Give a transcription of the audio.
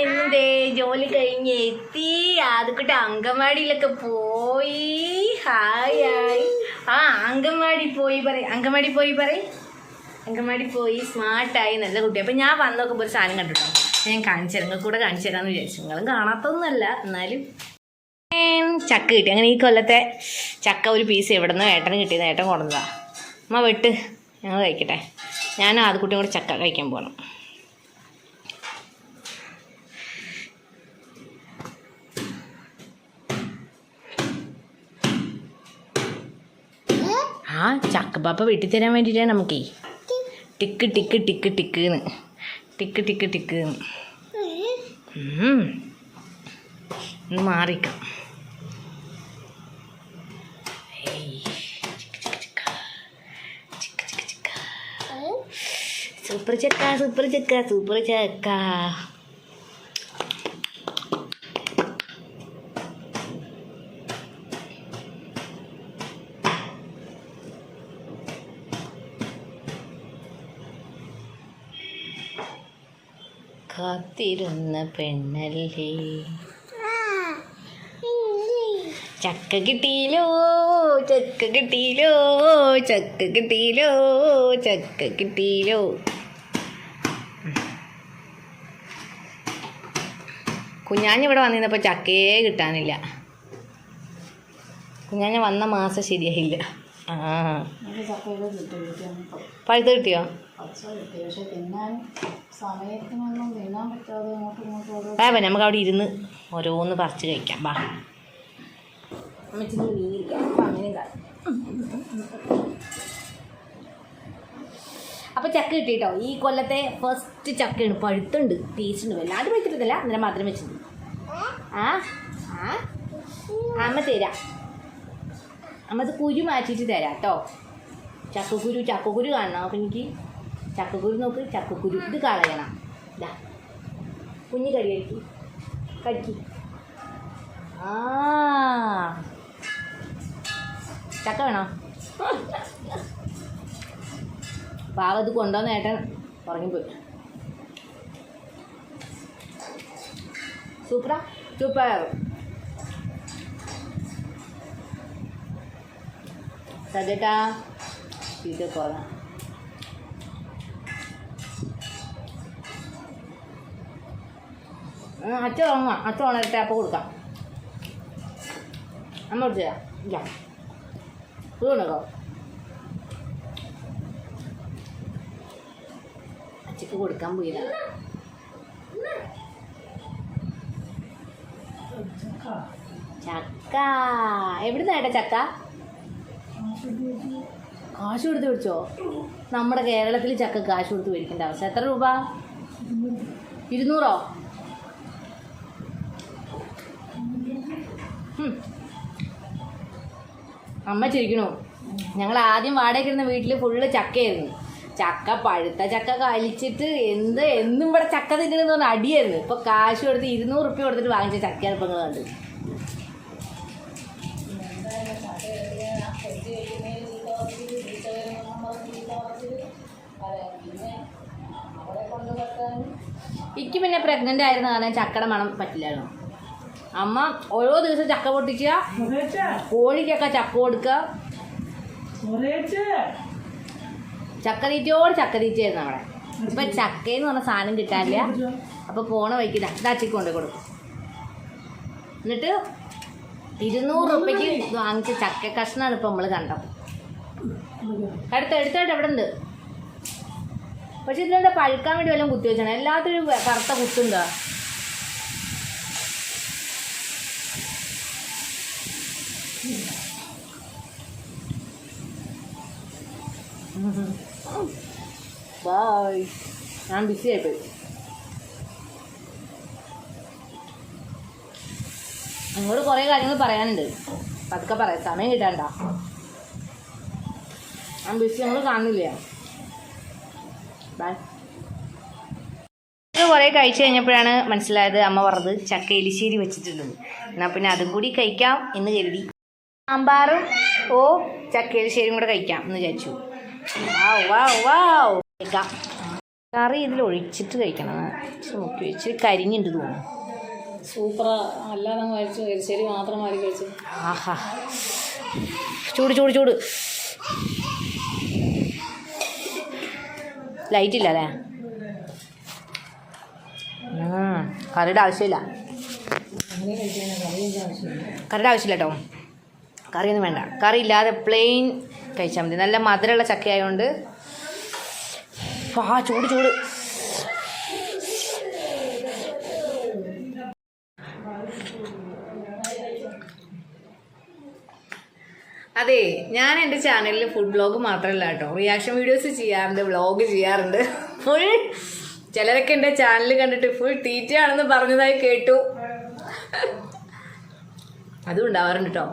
ഞാൻ ജോലി കഴിഞ്ഞ് എത്തി. അതുകൂട്ട് അങ്കമാടിയിലൊക്കെ പോയി. ഹായ് ആ അങ്കമാടി പോയി പറയും. അങ്കമാടി പോയി പറയും. അങ്കമാടി പോയി സ്മാർട്ടായി നല്ല കുട്ടി. അപ്പം ഞാൻ വന്ന് നോക്കുമ്പോൾ ഒരു സാധനം കണ്ടിട്ടോ? ഞാൻ കാണിച്ചു തരാം. കൂടെ കാണിച്ചു തരാമെന്ന് വിചാരിച്ചു. നിങ്ങളും കാണാത്തൊന്നുമല്ല എന്നാലും. ചക്ക കിട്ടി. അങ്ങനെ ഈ കൊല്ലത്തെ ചക്ക ഒരു പീസ് എവിടെ നിന്ന് ഏട്ടന് കിട്ടിയത് ഏട്ടൻ കൊണ്ടുവന്നതാണ് അമ്മ വെട്ട്. ഞങ്ങൾ കഴിക്കട്ടെ. ഞാനും ആദ്യക്കുട്ടിയും കൂടെ ചക്ക കഴിക്കാൻ പോകണം ആ ചക്കപ്പാപ്പ വെട്ടി തരാൻ വേണ്ടിയിട്ടാണ് നമുക്കേ. Tick tick tick tick tick tick tick ഒന്ന് മാറിക്കാം. സൂപ്പർ ചക്ക സൂപ്പർ ചക്ക സൂപ്പർ ചക്ക. കാത്തിരുന്ന പെണ്ണല്ലേ? ചക്ക കിട്ടിയിലോ ചക്ക കിട്ടിയിലോ ചക്ക കിട്ടിയിലോ ചക്ക കിട്ടിയിലോ കുഞ്ഞാഞ്ഞിവിടെ വന്നിരുന്നപ്പോൾ ചക്കയെ കിട്ടാനില്ല. കുഞ്ഞാഞ്ഞ വന്ന മാസം ശരിയായില്ല. ആ. പഴുത്ത് കിട്ടിയോ? ബാബ നമുക്ക് അവിടെ ഇരുന്ന് ഓരോന്ന് പറിച്ച് കഴിക്കാം. ബാ. അപ്പൊ ചക്ക കിട്ടിട്ടോ? ഈ കൊല്ലത്തെ ഫസ്റ്റ് ചക്കയാണ്. പഴുത്തുണ്ട്. ടേസ്റ്റ് വല്ലാണ്ട് പഴുത്തിട്ടില്ല അന്നേരം മാത്രം വെച്ചിട്ടുണ്ട്. ആ. ആ അമ്മ തരാം. അമ്മ ഇത് കുരു മാറ്റിയിട്ട് തരാം കേട്ടോ ചക്കക്കുരു ചക്കക്കുരു കാണണം. അപ്പം എനിക്ക് ചക്കക്കുരു നോക്ക്. ചക്കക്കുരു ഇത് കളയണം. ഇതാ കുഞ്ഞ് കടി കഴിക്കി. കടിക്കി. ആ. ചക്ക വേണോ? പാവ ഇത് കൊണ്ടുവന്ന ഏട്ടൻ ഉറങ്ങിപ്പോയി. സൂപ്പറാ? സൂപ്പർ. സജേട്ടാ ഇത് പോകാം അച്ഛ ഉറങ്ങാം അച്ഛ ഉണരട്ടെ അപ്പോൾ കൊടുക്കാം. അമ്മ കൊടുത്തു ഇല്ല. ഇതുകൊണ്ടോ അച്ഛക്ക് കൊടുക്കാൻ പോയില്ല. ചക്ക. എവിടുന്നേട്ടാ ചക്ക? കാശ് കൊടുത്ത് മേടിച്ചോ നമ്മുടെ കേരളത്തിൽ ചക്ക കാശ് കൊടുത്ത് മേടിക്കേണ്ട അവസ്ഥ. എത്ര രൂപ? ഇരുന്നൂറോ. അമ്മ ചിരിക്കണു. ഞങ്ങൾ ആദ്യം വാടക ഇരുന്ന വീട്ടിൽ ഫുള്ള് ചക്കയായിരുന്നു. ചക്ക പഴുത്ത ചക്ക കഴിച്ചിട്ട് എന്ത് എന്നും ഇവിടെ ചക്ക തിന്നണമെന്ന് പറഞ്ഞ അടിയായിരുന്നു. ഇപ്പൊ കാശ് കൊടുത്ത് ഇരുന്നൂറ് റുപ്യ കൊടുത്തിട്ട് വാങ്ങിച്ച ചക്കയാണ് ഇപ്പൊ കണ്ട് എനിക്ക് പിന്നെ പ്രഗ്നന്റ് ആയിരുന്ന കാരണം ചക്കട മണം പറ്റില്ലായിരുന്നു. അമ്മ ഓരോ ദിവസം ചക്ക പൊട്ടിക്കുക കോഴിക്കൊക്കെ ചക്ക കൊടുക്കുക ചക്ക തീറ്റയോട് ചക്ക തീറ്റയായിരുന്നു അവിടെ. ഇപ്പൊ ചക്കയെന്ന് പറഞ്ഞ സാധനം കിട്ടാനില്ല അപ്പൊ പോണ വഴിക്ക് ദാച്ചിക്ക് കൊണ്ടു കൊടുക്കും. എന്നിട്ട് ഇരുന്നൂറ് റുപ്യക്ക് വാങ്ങിച്ച ചക്ക കഷ്ണമാണ് ഇപ്പൊ നമ്മൾ കണ്ടത്. അടുത്ത അടുത്തായിട്ട് എവിടെ ഉണ്ട് പക്ഷെ ഇതിലെന്താ പഴുക്കാൻ വേണ്ടി വല്ലതും കുത്തി വെച്ചാണ്? എല്ലാത്തിനും കറുത്ത കുത്തുണ്ടോ? ബായ് ഞാൻ ബിസി ആയിപ്പോയി. നിങ്ങളോട് കുറേ കാര്യങ്ങൾ പറയാനുണ്ട്. പതുക്കെ പറയാം. സമയം കിട്ടാണ്ട. ഞാൻ ബിസി ഞങ്ങൾ കാണുന്നില്ല. ബൈ ഇത് കുറേ കഴിച്ചു കഴിഞ്ഞപ്പോഴാണ് മനസ്സിലായത് അമ്മ പറഞ്ഞത് ചക്ക എലിശ്ശേരി വെച്ചിട്ടുണ്ടെന്ന് എന്നാൽ പിന്നെ അതും കൂടി കഴിക്കാം എന്ന് കരുതി. സാമ്പാറും ഓ ചക്ക എലിശ്ശേരിയും കൂടെ കഴിക്കാം എന്ന് വിചാരിച്ചു. കഴിക്കാം. കറി ഇതിൽ ഒഴിച്ചിട്ട് കഴിക്കണം. നോക്കി ഇച്ചിരി കരിഞ്ഞിട്ട് തോന്നുന്നു. സൂപ്പറാ അല്ലാതെ കഴിച്ചു എരിശ്ശേരി മാത്രം മാറി കഴിച്ചു. ആഹാ. ചൂട് ചൂട് ചൂട്. ലൈറ്റ് ഇല്ല അല്ലേ? കറിയുടെ ആവശ്യമില്ല. കറിയുടെ ആവശ്യമില്ല കേട്ടോ കറിയൊന്നും വേണ്ട. കറി ഇല്ലാതെ പ്ലെയിൻ കഴിച്ചാൽ മതി. നല്ല മധുരമുള്ള ചക്കയായതുകൊണ്ട് ആ ചൂട് ചൂട്. അതെ ഞാൻ എന്റെ ചാനലിൽ ഫുഡ് ബ്ലോഗ് മാത്രമല്ല കേട്ടോ റിയാക്ഷൻ വീഡിയോസ് ചെയ്യാറുണ്ട് വ്ളോഗ് ചെയ്യാറുണ്ട്. ഫുൾ ചിലരൊക്കെ എന്റെ ചാനൽ കണ്ടിട്ട് ഫുൾ തീറ്റയാണെന്ന് പറഞ്ഞതായി കേട്ടു. അതും ഉണ്ടാവാറുണ്ട് കേട്ടോ